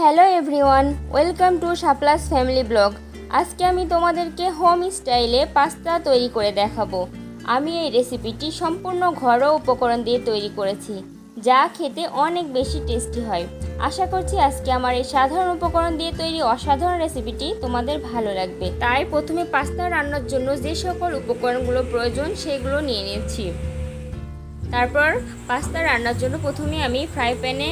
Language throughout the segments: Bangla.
হ্যালো এভরিওয়ান, ওয়েলকাম টু সাপ্লাস ফ্যামিলি ব্লগ। আজকে আমি তোমাদেরকে হোম স্টাইলে পাস্তা তৈরি করে দেখাবো। আমি এই রেসিপিটি সম্পূর্ণ ঘরোয়া উপকরণ দিয়ে তৈরি করেছি, যা খেতে অনেক বেশি টেস্টি হয়। আশা করছি আজকে আমার এই সাধারণ উপকরণ দিয়ে তৈরি অসাধারণ রেসিপিটি তোমাদের ভালো লাগবে। তাই প্রথমে পাস্তা রান্নার জন্য যে সকল উপকরণগুলো প্রয়োজন, সেগুলো নিয়ে নিচ্ছি। তারপর পাস্তা রান্নার জন্য প্রথমে আমি ফ্রাই প্যানে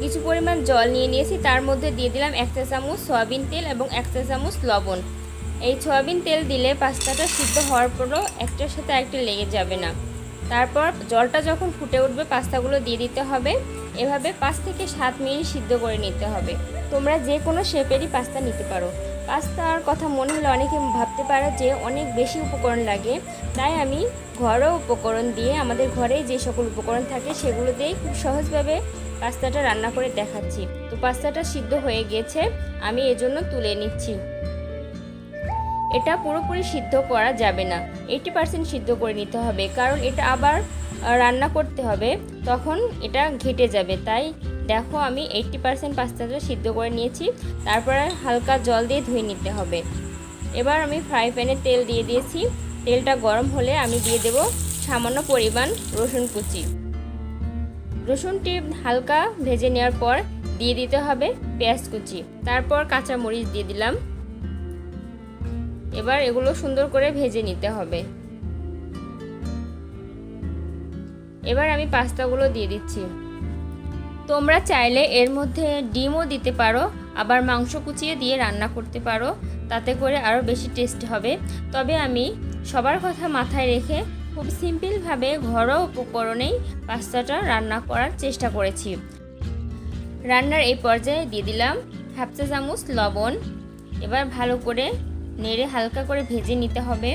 কিছু পরিমাণ জল নিয়ে নিয়েছি। তার মধ্যে দিয়ে দিলাম এক চা চামচ সয়াবিন তেল এবং এক চা চামচ লবণ। এই সয়াবিন তেল দিলে পাস্তাটা সিদ্ধ হওয়ার পরও একটার সাথে একটা লেগে যাবে না। তারপর জলটা যখন ফুটে উঠবে, পাস্তাগুলো দিয়ে দিতে হবে। এভাবে পাঁচ থেকে সাত মিনিট সিদ্ধ করে নিতে হবে। তোমরা যে কোনো শেপেরই পাস্তা নিতে পারো। পাস্তার কথা মনে হলে অনেকে ভাবতে পারে যে অনেক বেশি উপকরণ লাগে। তাই আমি ঘরোয়া উপকরণ দিয়ে আমাদের ঘরে যে সকল উপকরণ থাকে সেগুলো দিয়েই খুব সহজভাবে পাস্তাটা রান্না করে দেখাচ্ছি। তো পাস্তাটা সিদ্ধ হয়ে গেছে, আমি এজন্য তুলে নিচ্ছি। এটা পুরোপুরি সিদ্ধ করা যাবে না। এইটি পার্সেন্ট সিদ্ধ করে নিতে হবে, কারণ এটা আবার রান্না করতে হবে, তখন এটা ঘেটে যাবে। তাই দেখো আমি এইটটি পার্সেন্ট পাস্তাটা সিদ্ধ করে নিয়েছি। তারপরে হালকা জল দিয়ে ধুয়ে নিতে হবে। এবার আমি ফ্রাই প্যানে তেল দিয়ে দিয়েছি। তেলটা গরম হলে আমি দিয়ে দেব সামান্য পরিমাণ রসুন কুচি। রসুনটি হালকা ভেজে নেওয়ার পর দিয়ে দিতে হবে পেঁয়াজ কুচি। তারপর কাঁচা মরিচ দিয়ে দিলাম। এবার এগুলো সুন্দর করে ভেজে নিতে হবে। এবার আমি পাস্তাগুলো দিয়ে দিচ্ছি। তোমরা চাইলে এর মধ্যে ডিমও দিতে পারো, আবার মাংস কুচিয়ে দিয়ে রান্না করতে পারো, তাতে করে আরও বেশি টেস্ট হবে। তবে আমি সবার কথা মাথায় রেখে খুব সিম্পলভাবে ঘরোয়া উপকরণেই পাস্তাটা রান্না করার চেষ্টা করেছি। রান্নার এই পর্যায়ে দিয়ে দিলাম হাফ চা চামচ লবণ। এবার ভালো করে নেড়ে হালকা করে ভেজে নিতে হবে।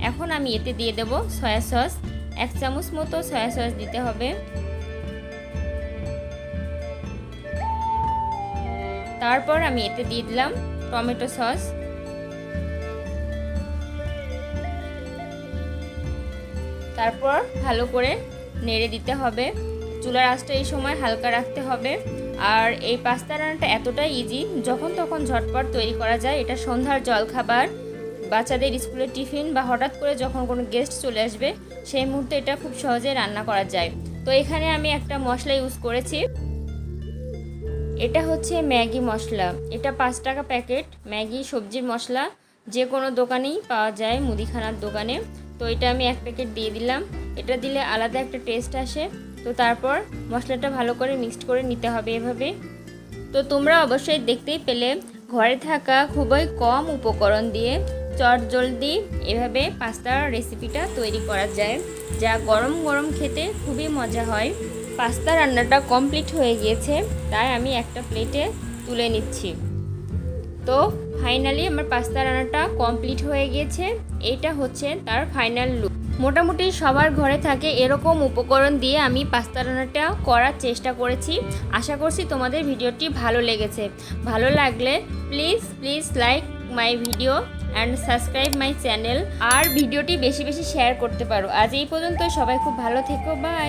এখন আমি এতে দিয়ে দেব সয়া সস। এক চামচ মতো সয়া সস দিতে হবে। তারপর আমি এতে দিয়ে দিলাম টমেটো সস। তারপর ভালো করে নেড়ে দিতে হবে। চুলার আঁচটা এই সময় হালকা রাখতে হবে। আর এই পাস্তা রান্নাটা এতটাই ইজি যখন তখন ঝটপট তৈরি করা যায়। এটা সন্ধ্যার জলখাবার। বাচ্চাদের স্কুলের টিফিন বা হঠাৎ করে যখন কোনো গেস্ট চলে আসবে, সেই মুহূর্তে এটা খুব সহজে রান্না করা যায়। তো এখানে আমি একটা মশলা ইউজ করেছি। এটা হচ্ছে ম্যাগি মশলা। এটা পাঁচ টাকা প্যাকেট। ম্যাগি, সবজির মশলা যে কোনো দোকানেই পাওয়া যায় মুদিখানার দোকানে। তো এটা আমি এক প্যাকেট দিয়ে দিলাম। এটা দিলে আলাদা একটা টেস্ট আসে। তো তারপর মশলাটা ভালো করে মিক্সড করে নিতে হবে এভাবে। তো তোমরা অবশ্যই দেখতেই পেলে, ঘরে থাকা খুবই কম উপকরণ দিয়ে চট জলদি এভাবে পাস্তার রেসিপিটা তৈরি করা যায়, যা গরম গরম খেতে খুবই মজা হয়। পাস্তা রান্নাটা কমপ্লিট হয়ে গিয়েছে, তাই আমি একটা প্লেটে তুলে নিচ্ছি। তো ফাইনালি আমার পাস্তা রান্নাটা কমপ্লিট হয়ে গিয়েছে এইটা হচ্ছে তার ফাইনাল লুক। মোটামুটি সবার ঘরে থাকে এরকম উপকরণ দিয়ে আমি পাস্তা রান্নাটা করার চেষ্টা করেছি। আশা করছি তোমাদের ভিডিওটি ভালো লেগেছে। ভালো লাগলে please please like my video and subscribe my channel. আর ভিডিওটি বেশি বেশি শেয়ার করতে পারো। আজ এই পর্যন্ত সবাই খুব ভালো থেকো। বাই।